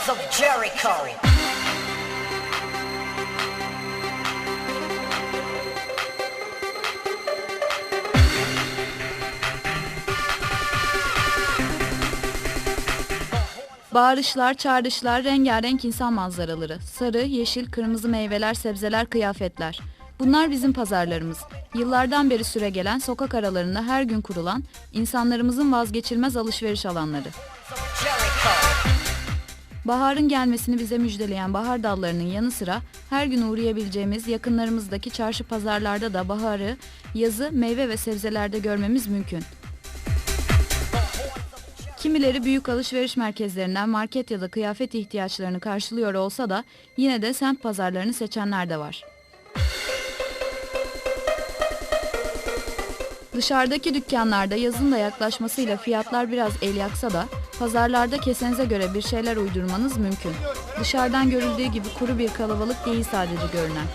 Walls of Jericho. Bağırışlar, çağrışlar, rengarenk insan manzaraları. Sarı, yeşil, kırmızı meyveler, sebzeler, kıyafetler. Bunlar bizim pazarlarımız. Yıllardan beri süregelen sokak aralarında her gün kurulan insanlarımızın vazgeçilmez alışveriş alanları. Jericho. Baharın gelmesini bize müjdeleyen bahar dallarının yanı sıra her gün uğrayabileceğimiz yakınlarımızdaki çarşı pazarlarda da baharı, yazı meyve ve sebzelerde görmemiz mümkün. Kimileri büyük alışveriş merkezlerinden market ya da kıyafet ihtiyaçlarını karşılıyor olsa da yine de semt pazarlarını seçenler de var. Dışarıdaki dükkanlarda yazın da yaklaşmasıyla fiyatlar biraz el yaksa da pazarlarda kesenize göre bir şeyler uydurmanız mümkün. Dışarıdan görüldüğü gibi kuru bir kalabalık değil sadece görünen.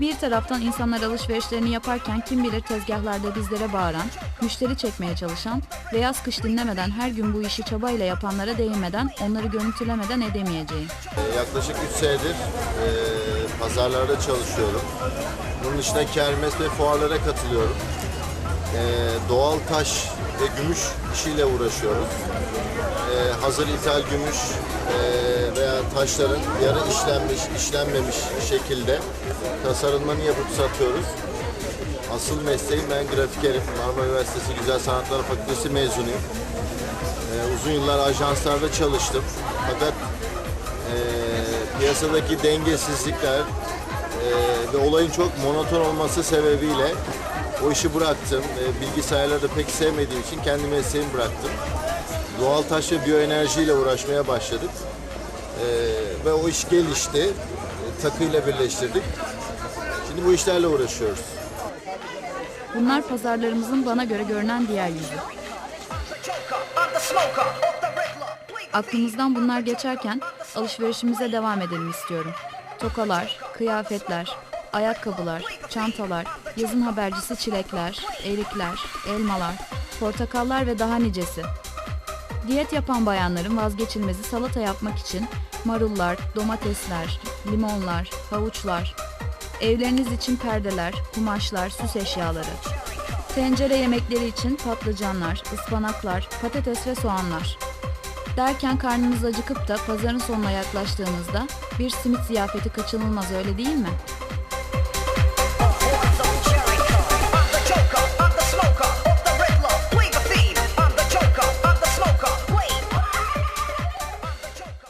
Bir taraftan insanlar alışverişlerini yaparken kim bilir tezgahlarda bizlere bağıran, müşteri çekmeye çalışan ve yaz kış dinlemeden her gün bu işi çabayla yapanlara değinmeden, onları görüntülemeden edemeyeceğim. Ee, Yaklaşık 3 senedir e, pazarlarda çalışıyorum. Bunun dışında kermes ve fuarlara katılıyorum. E, doğal taş ve gümüş işiyle uğraşıyoruz. E, hazır ithal gümüş e, veya taşların yarı işlenmiş, işlenmemiş şekilde tasarımlarını yapıp satıyoruz. Asıl mesleğim ben grafikerim. Marmara Üniversitesi Güzel Sanatlar Fakültesi mezunuyum. E, uzun yıllar ajanslarda çalıştım. Fakat piyasadaki dengesizlikler e, ve olayın çok monoton olması sebebiyle o işi bıraktım. E, bilgisayarları da pek sevmediğim için kendi mesleğimi bıraktım. Doğal taş ve biyoenerjiyle uğraşmaya başladık. E, ve o iş gelişti. E, takıyla birleştirdik. Şimdi bu işlerle uğraşıyoruz. Bunlar pazarlarımızın bana göre görünen diğer yüzü. Aklımızdan bunlar geçerken alışverişimize devam edelim istiyorum. Tokalar, kıyafetler, ayakkabılar, çantalar, yazın habercisi çilekler, erikler, elmalar, portakallar ve daha nicesi. Diyet yapan bayanların vazgeçilmezi salata yapmak için marullar, domatesler, limonlar, havuçlar, evleriniz için perdeler, kumaşlar, süs eşyaları, tencere yemekleri için patlıcanlar, ıspanaklar, patates ve soğanlar. Derken karnınız acıkıp da pazarın sonuna yaklaştığınızda bir simit ziyafeti kaçınılmaz öyle değil mi?